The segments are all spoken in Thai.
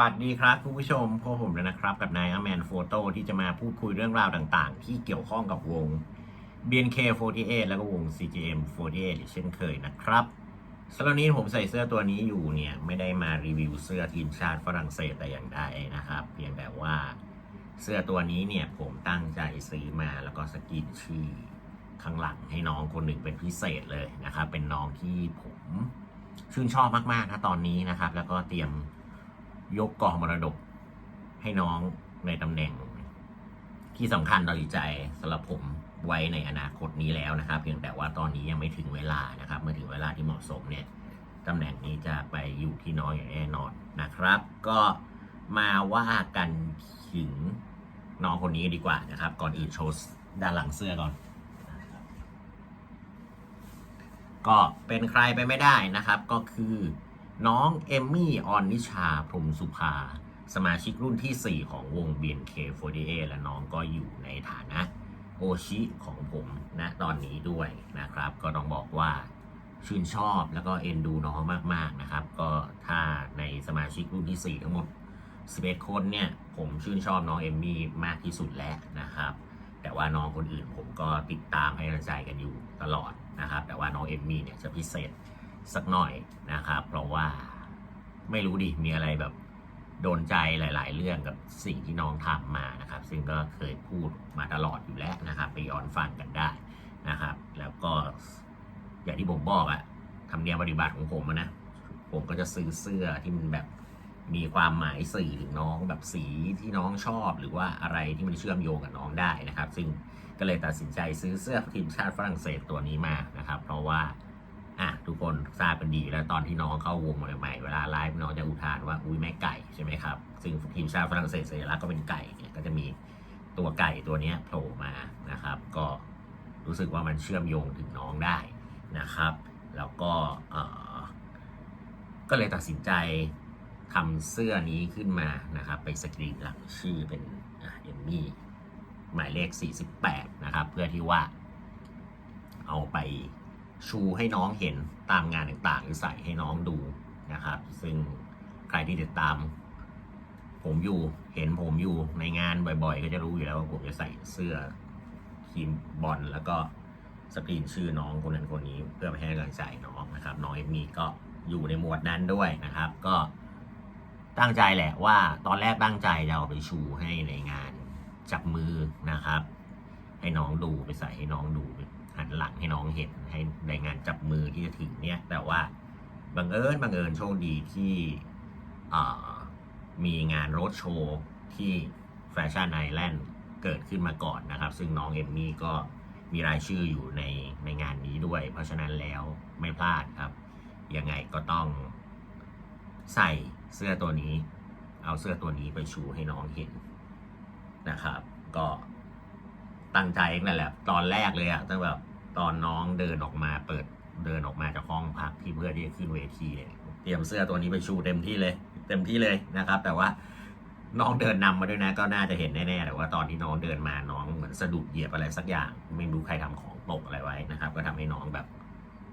วัสดีครับคุณผู้ชมพบผมแล้วนะครับ กับนายอแมนโฟโต้ที่จะมาพูดคุยเรื่องราวต่างๆ ที่เกี่ยวข้องกับวง BNK48 แล้วก็วง CGM48 เช่นเคยนะครับสำหรับนี้ผมใส่เสื้อตัวนี้อยู่เนี่ย ไม่ได้มารีวิวเสื้อทีมชาติฝรั่งเศสแต่อย่างใดนะครับ เพียงแต่ว่าเสื้อตัวนี้เนี่ยผมตั้งใจซื้อมาแล้วก็สกรีนชื่อข้างหลังให้น้องคนหนึ่งเป็นพิเศษเลยนะครับ เป็นน้องที่ผมชื่นชอบมากๆนะตอนนี้นะครับ แล้วก็เตรียม ยกกองมรดกให้น้องในตำแหน่ง ที่สำคัญต่อจิตใจสำหรับผมไว้ในอนาคตนี้แล้วนะครับ เพียงแต่ว่าตอนนี้ยังไม่ถึงเวลานะครับ เมื่อถึงเวลาที่เหมาะสมเนี่ยตำแหน่งนี้จะไปอยู่ที่น้องอย่างแน่นอนนะครับ ก็มาว่ากันถึงน้องคนนี้ดีกว่านะครับ ก่อนอื่นโชว์ด้านหลังเสื้อก่อนก็เป็นใครไปไม่ได้นะครับ ก็คือ น้องเอมมี่ออนนิชาพรมสุภา สมาชิกรุ่นที่ 4 ของวง BNK48 และน้องก็อยู่ในฐานะโอชิของผมณนะตอนนี้ด้วยนะครับ ก็ต้องบอกว่าชื่นชอบแล้วก็เอ็นดูน้องมาก ๆ นะครับ ก็ถ้าในสมาชิกรุ่นที่ 4 ทั้งหมด 11 คนเนี่ย ผมชื่นชอบน้องเอมมี่มากที่สุดแล้วนะครับ แต่ว่าน้องคนอื่นผมก็ติดตามให้กำลังใจกันอยู่ตลอดนะครับ แต่ว่าน้องเอมมี่เนี่ยจะพิเศษ สักหน่อยนะครับ เพราะว่าไม่รู้ดิมีอะไรแบบโดนใจหลาย ๆ เรื่องกับสิ่งที่น้องทำมานะครับ ซึ่งก็เคยพูดมาตลอดอยู่แล้วนะครับ ไปย้อนฟังกันได้นะครับ แล้วก็อย่างที่ผมบอกอะทำเนียมปฏิบัติของผมนะ ผมก็จะซื้อเสื้อที่มันแบบมีความหมายสื่อถึงน้องแบบสีที่น้องชอบ หรือว่าอะไรที่มันเชื่อมโยงกับน้องได้นะครับ ซึ่งก็เลยตัดสินใจซื้อเสื้อทีมชาติฝรั่งเศสตัวนี้มานะครับ เพราะว่า อะทุกคนทราบกันดีแล้วตอนที่น้องเข้าวงใหม่ๆเวลาไลฟ์น้องจะอุทานว่าอุ้ยแม่ไก่ใช่ไหมครับ ซึ่งทีมชาติฝรั่งเศสสัญลักษณ์ก็เป็นไก่เนี่ยก็จะมีตัวไก่ตัวนี้โผล่มานะครับ ก็รู้สึกว่ามันเชื่อมโยงถึงน้องได้นะครับ แล้วก็เออก็เลยตัดสินใจทำเสื้อนี้ขึ้นมานะครับ ไปสกรีนหลังชื่อเป็นเอมมี่หมายเลข 48 นะครับ เพื่อที่ว่าเอาไป ชูให้น้องเห็นตามงานต่างๆ หรือใส่ให้น้องดูนะครับ ซึ่งใครที่ติดตาม ผมอยู่เห็นผมอยู่ในงานบ่อยๆ ก็จะรู้อยู่แล้วว่าผมจะใส่เสื้อทีมบอลแล้วก็สกรีนชื่อน้องคนนั้นคนนี้เพื่อไปให้กำลังใจน้องนะครับ น้องเอมมี่ก็อยู่ในหมวดนั้นด้วยนะครับ ก็ตั้งใจแหละว่าตอนแรกตั้งใจจะเอาไปชูให้ในงานจับมือนะครับ ให้น้องดูไปใส่ให้น้องดู หันหลังให้น้องเห็นให้ในงานจับมือที่จะถึงเนี่ย แต่ว่าบังเอิญบังเอิญโชคดีที่มีงานโรดโชว์ที่แฟชั่นไอแลนด์เกิดขึ้นมาก่อนนะครับ ซึ่งน้องเอมมี่ก็มีรายชื่ออยู่ในในงานนี้ด้วย เพราะฉะนั้นแล้วไม่พลาดครับ ยังไงก็ต้องใส่เสื้อตัวนี้ เอาเสื้อตัวนี้ไปชูให้น้องเห็นนะครับ ก็ ตั้งใจนั่นแหละตอนแรกเลยอะตั้งแบบตอนน้องเดินออกมาเปิดเดินออกมาจากห้องพักที่เพื่อที่จะขึ้นเวทีเนี่ยเตรียมเสื้อตัวนี้ไปชูเต็มที่เลย เต็มที่เลยนะครับ แต่ว่าน้องเดินนำมาด้วยนะก็น่าจะเห็นแน่ๆแต่ว่าตอนที่น้องเดินมาน้องเหมือนสะดุดเหยียบอะไรสักอย่าง ไม่รู้ใครทำของตกอะไรไว้นะครับ ก็ทำให้น้องแบบ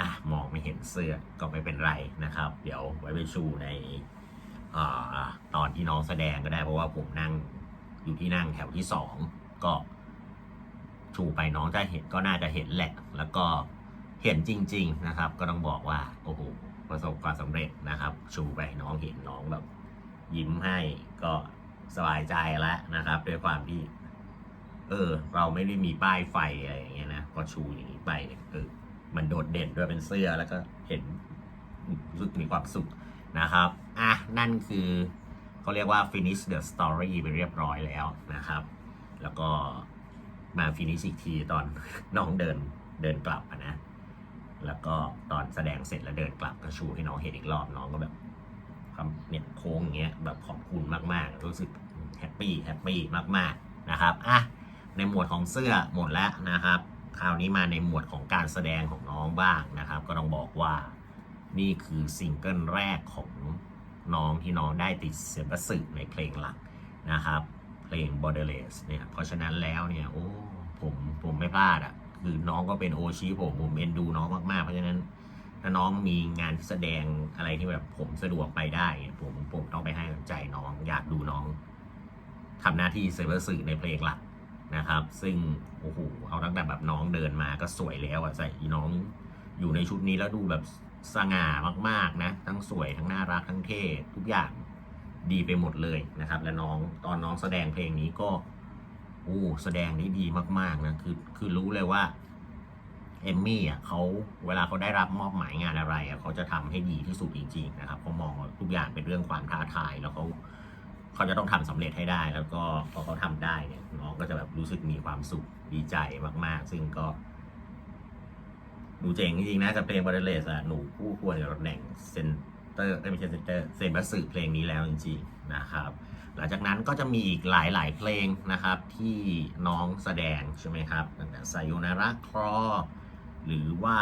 อะมองไม่เห็นเสื้อก็ไม่เป็นไรนะครับ เดี๋ยวไว้ไปชูในอาตอนที่น้องแสดงก็ได้เพราะว่าผมนั่งอยู่ที่นั่งแถวที่สองก็ ชูไปน้องจะเห็นก็น่าจะเห็นแหละ แล้วก็เห็นจริง ๆนะครับ ก็ต้องบอกว่าโอ้โหประสบความสำเร็จนะครับ ชูไปน้องเห็นน้องแบบ ยิ้มให้ก็สบายใจแล้วนะครับด้วยความที่ เออ เราไม่ได้มีป้ายไฟอะไรอย่างเงี้ยนะพอชูอย่างนี้ไปเออมันโดดเด่นด้วยเป็นเสื้อแล้วก็เห็นรู้สึกมีความสุขนะครับอะนั่นคือเขาเรียกว่า finish the story ไปเรียบร้อยแล้วนะครับ แล้วก็ มา finish อีกทีตอนน้องเดินเดินกลับนะ แล้วก็ตอนแสดงเสร็จแล้วเดินกลับก็ชูให้น้องเห็นอีกรอบน้องก็แบบคำเนี่ยโค้งอย่างเงี้ยแบบขอบคุณมากๆ รู้สึกแฮปปี้แฮปปี้มากๆนะครับอะในหมวดของเสื้อหมดแล้วนะครับ คราวนี้มาในหมวดของการแสดงของน้องบ้างนะครับ ก็ต้องบอกว่านี่คือซิงเกิลแรกของน้องที่น้องได้ติดเสียงประสึกในเพลงหลักนะครับ เพลง Borderless เนี่ยเพราะฉะนั้นแล้วเนี่ยโอ้ผมผมไม่พลาดอะคือน้องก็เป็นโอชิผมผมเอ็นดูน้องมากๆ เพราะฉะนั้นถ้าน้องมีงานแสดงอะไรที่แบบผมสะดวกไปได้ผมผมต้องไปให้กำลังใจน้องอยากดูน้องทำหน้าที่เซเวอร์สื่อในเพลงหลักนะครับ ซึ่งโอ้โหเอาตั้งแต่แบบน้องเดินมาก็สวยแล้วอะใส่น้องอยู่ในชุดนี้แล้วดูแบบสง่ามากๆนะ ทั้งสวยทั้งน่ารักทั้งเท่ทุกอย่าง ดีไปหมดเลยนะครับ และน้องตอนน้องแสดงเพลงนี้ก็โอ้แสดงได้ดีมากๆนะคือคือรู้เลยว่าเอมมี่อะเขาเวลาเขาได้รับมอบหมายงานอะไรอะเขาจะทำให้ดีที่สุดจริงๆนะครับเขามองทุกอย่างเป็นเรื่องความท้าทายแล้วเขาเขาจะต้องทำสำเร็จให้ได้ แล้วก็พอเขาทำได้เนี่ยน้องก็จะแบบรู้สึกมีความสุขดีใจมาก ๆ ซึ่งก็หนูเจ๋งจริงๆนะกับเพลงบอลเลสอะหนูคู่ควรกับตำแหน่งเซน เตอร์ไม่ใช่เซนเตอร์เซนบัสสึเพลงนี้แล้วจริงๆนะครับ หลังจากนั้นก็จะมีอีกหลายๆเพลงนะครับที่น้องแสดงใช่ไหมครับตั้งแต่ไซโยนาระครอหรือว่า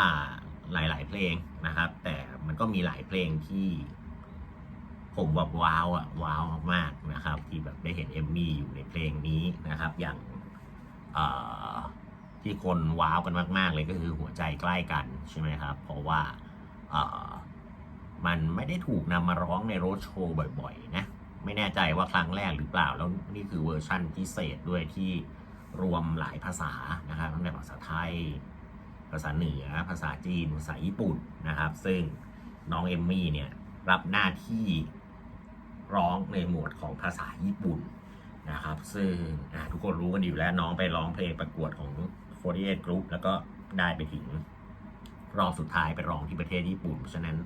หลายๆเพลงนะครับ แต่มันก็มีหลายเพลงที่ผมแบบว้าวอะว้าวมากนะครับ ที่แบบได้เห็นเอมมี่อยู่ในเพลงนี้นะครับ อย่างที่คนว้าวกันมาก ๆ เลยก็คือหัวใจใกล้กันใช่ไหมครับ เพราะว่า มันไม่ได้ถูกนำมาร้องในโรดโชว์บ่อยๆนะ ไม่แน่ใจว่าครั้งแรกหรือเปล่า แล้วนี่คือเวอร์ชั่นพิเศษด้วยที่รวมหลายภาษานะครับตั้งแต่ภาษาไทย ภาษาเหนือ ภาษาจีน ภาษาญี่ปุ่นนะครับ ซึ่งน้องเอมมี่เนี่ยรับหน้าที่ร้องในหมวดของภาษาญี่ปุ่นนะครับ ซึ่งทุกคนรู้กันอยู่แล้วน้องไปร้องเพลงประกวดของ48 Group แล้วก็ได้ไปถึงรอบสุดท้ายไปร้องที่ประเทศญี่ปุ่น เพราะฉะนั้น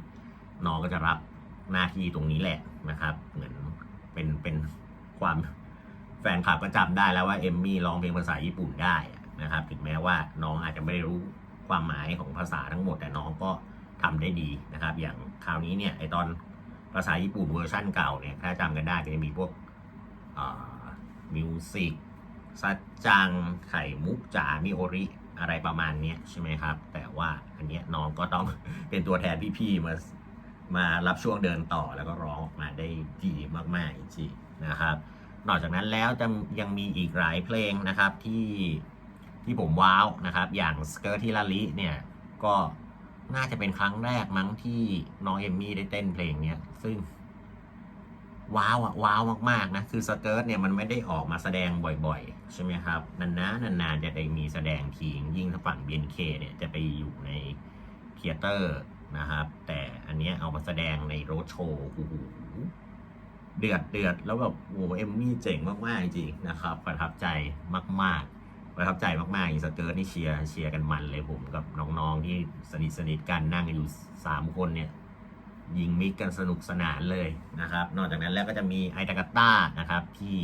น้องก็จะรับหน้าที่ตรงนี้แหละนะครับ เหมือนเป็นเป็นความแฟนคลับก็จำได้แล้วว่าเอมมี่ร้องเพลงภาษาญี่ปุ่นได้นะครับ ถึงแม้ว่าน้องอาจจะไม่ได้รู้ความหมายของภาษาทั้งหมด แต่น้องก็ทำได้ดีนะครับ อย่างคราวนี้เนี่ยไอตอนภาษาญี่ปุ่นเวอร์ชั่นเก่าเนี่ยถ้าจำกันได้ก็จะมีพวกมิวสิกซัดจังไข่มุกจามิโอริอะไรประมาณนี้ใช่ไหมครับ แต่ว่าอันเนี้ยน้องก็ต้องเป็นตัวแทนพี่ๆมา มารับช่วงเดินต่อแล้วก็ร้องออกมาได้ดีมากๆจริงๆนะครับนอกจากนั้นแล้วจะยังมีอีกหลายเพลงนะครับที่ที่ผมว้าวนะครับ อย่างสเกิร์ที่ลาลิเนี่ยก็น่าจะเป็นครั้งแรกมั้งที่น้องเอมมี่ได้เต้นเพลงเนี้ยซึ่งว้าวอะว้าวมากๆนะคือสเกิร์ตเนี่ยมันไม่ได้ออกมาแสดงบ่อยๆ ใช่ไหมครับนานๆนานๆจะได้มีแสดงทียิ่งถ้าฝั่ง BNK เนี่ยจะไปอยู่ในเทเตอร์ นะครับ แต่อันนี้เอามาแสดงในโรดโชว์โอ้โหเดือดเดือดแล้วแบบโอ้เอมมี่เจ๋งมาก ๆ จริงๆนะครับ ประทับใจมาก ๆ ประทับใจมากๆอีสเกิร์ตนี่เชียร์เชียร์กันมันเลยผมกับน้องๆที่สนิทสนิทกันนั่งกันอยู่สามคนเนี่ยยิงมิกกันสนุกสนานเลยนะครับ นอกจากนั้นแล้วก็จะมีไอตากาต้านะครับที่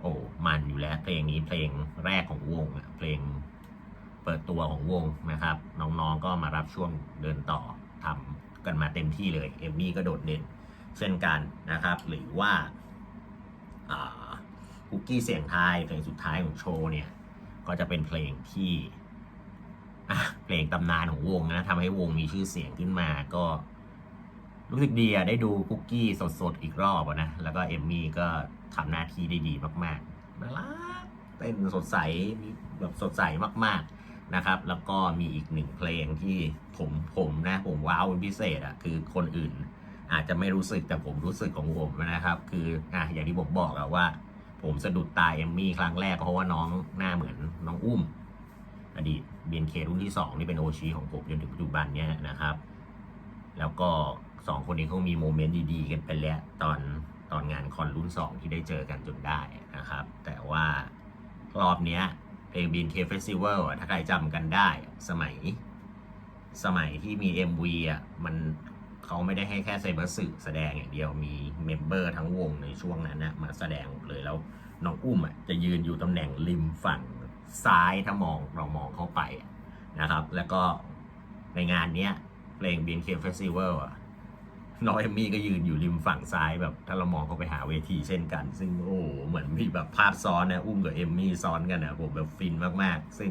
โอ้มันอยู่แล้วเพลงนี้เพลงแรกของวงอะเพลง เปิดตัวของวงนะครับ น้องๆก็มารับช่วงเดินต่อทำกันมาเต็มที่เลยเอมมี่ก็โดดเด่นเช่นกันนะครับ หรือว่าคุกกี้เสียงไทยเพลงสุดท้ายของโชว์เนี่ย ก็จะเป็นเพลงที่เพลงตำนานของวงนะทำให้วงมีชื่อเสียงขึ้นมาก็รู้สึกดีอะได้ดูคุกกี้สดๆ อีกรอบอะนะ แล้วก็เอมมี่ก็ทำหน้าที่ได้ดีมากๆน่ารักเต้นสดใสมีแบบสดใสมากๆ นะครับ แล้วก็มีอีกหนึ่งเพลงที่ผมผมนะผมว้าวเป็นพิเศษอะคือคนอื่น อาจจะไม่รู้สึกแต่ผมรู้สึกของผมนะครับ คืออะอย่างที่ผมบอกอะว่า ผมสะดุดตายเอมมี่ครั้งแรกเพราะว่าน้องหน้าเหมือนน้องอุ้ม อดีต BNK รุ่นที่ 2 นี่เป็นโอชีของผมจนถึงปัจจุบันเนี่ยนะครับ แล้วก็สองคนนี้เขามีโมเมนต์ดีๆ กันไปแล้วตอนตอนงานคอนรุ่น 2 ที่ได้เจอกันจนได้นะครับ แต่ว่ารอบเนี้ย เพลง BNK Festival อะถ้าใครจำกันได้สมัย สมัยที่มี MV อะมันเขาไม่ได้ให้แค่ไซเบอร์สื่อแสดงอย่างเดียวมีเมมเบอร์ทั้งวงในช่วงนั้นนะมาแสดงเลยแล้วน้องอุ้มอะจะยืนอยู่ตำแหน่งริมฝั่งซ้ายถ้ามองเรามองเข้าไปนะครับ แล้วก็ในงานเนี้ยเพลง BNK Festival อะ น้องเอมมี่ก็ยืนอยู่ริมฝั่งซ้ายแบบถ้าเรามองเขาไปหาเวทีเช่นกัน ซึ่งโอ้โหเหมือนมีแบบภาพซ้อนนะอุ้มกับเอมมี่ซ้อนกันนะผมแบบฟินมากๆ ซึ่ง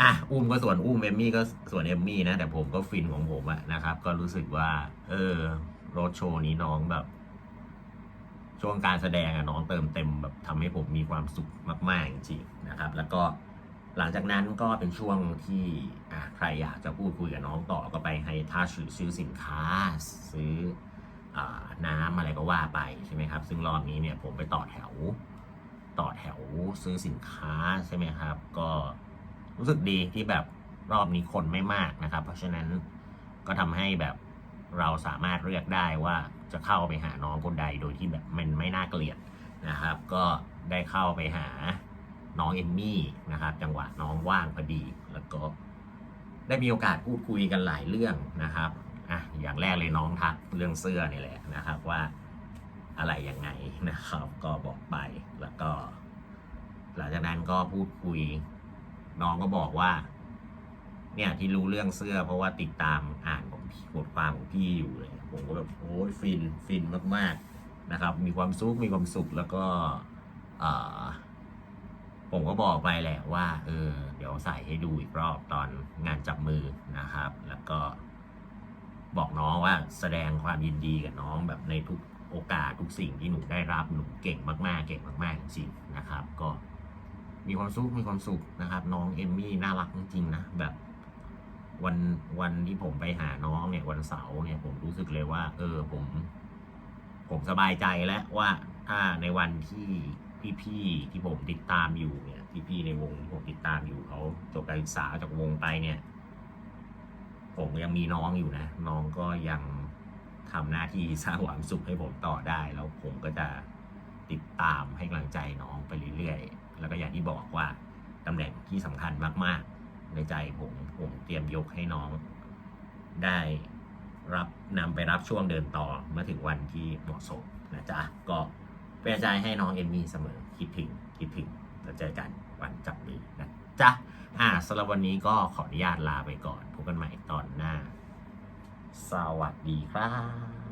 อะอุ้มก็ส่วนอุ้มเอมมี่ก็ส่วนเอมมี่นะ แต่ผมก็ฟินของผมอะนะครับ ก็รู้สึกว่า เออโรดโชว์นี้น้องแบบ ช่วงการแสดงอะน้องเติมเต็มแบบทำให้ผมมีความสุขมาก ๆ จริงๆนะครับ แล้วก็ หลังจากนั้นก็เป็นช่วงที่ใครอยากจะพูดคุยกับน้องต่อก็ไปให้ท่าซื้อซื้อสินค้า ซื้ออน้ำอะไรก็ว่าไปใช่ไหมครับ ซึ่งรอบนี้เนี่ยผมไปต่อแถว ต่อแถวซื้อสินค้าใช่ไหมครับ ก็รู้สึกดีที่แบบรอบนี้คนไม่มากนะครับ เพราะฉะนั้นก็ทำให้แบบเราสามารถเลือกได้ว่าจะเข้าไปหาน้องคนใดโดยที่แบบมันไม่น่าเกลียดนะครับ ก็ได้เข้าไปหา น้องเอมมี่นะครับจังหวะน้องว่างพอดี แล้วก็ได้มีโอกาสพูดคุยกันหลายเรื่องนะครับอะอย่างแรกเลยน้องทักเรื่องเสื้อนี่แหละนะครับว่าอะไรยังไงนะครับ ก็บอกไปแล้วก็ หลังจากนั้นก็พูดคุย น้องก็บอกว่า เนี่ยที่รู้เรื่องเสื้อ เพราะว่าติดตามอ่านของพี่บทความของพี่อยู่เลยผมก็แบบโอ้ยฟินฟินมากๆนะครับ มีความสุขมีความสุขแล้วก็อ่อ ผมก็บอกไปแหละว่า เออ เดี๋ยวใส่ให้ดูอีกรอบตอนงานจับมือนะครับ แล้วก็บอกน้องว่าแสดงความยินดีกับน้องแบบในทุกโอกาสทุกสิ่งที่หนูได้รับหนูเก่งมากๆ เก่งมากๆจริงๆนะครับ ก็มีความสุขมีความสุขนะครับ น้องเอมมี่น่ารักจริงๆนะแบบวันวันที่ผมไปหาน้องเนี่ยวันเสาร์เนี่ยผมรู้สึกเลยว่า เออผม ผมสบายใจแล้วว่าถ้าในวันที่ พี่ๆที่ผมติดตามอยู่เนี่ยพี่ๆในวงที่ผมติดตามอยู่เขาจบการศึกษาจากวงไปเนี่ย ผมยังมีน้องอยู่นะ น้องก็ยังทำหน้าที่สร้างความสุขให้ผมต่อได้ แล้วผมก็จะติดตามให้กำลังใจน้องไปเรื่อยๆ แล้วก็อย่างที่บอกว่าตำแหน่งที่สำคัญมากๆ ในใจผมผมเตรียมยกให้น้องได้รับนำไปรับช่วงเดินต่อเมื่อถึงวันที่เหมาะสมนะจ๊ะก็ เป็นกำลังใจให้น้องเอมมี่เสมอคิดถึงคิดถึงแล้วเจอกันวันจับมือนะจ๊ะอ่าสำหรับวันนี้ก็ขออนุญาตลาไปก่อนพบกันใหม่ตอนหน้า สวัสดีครับ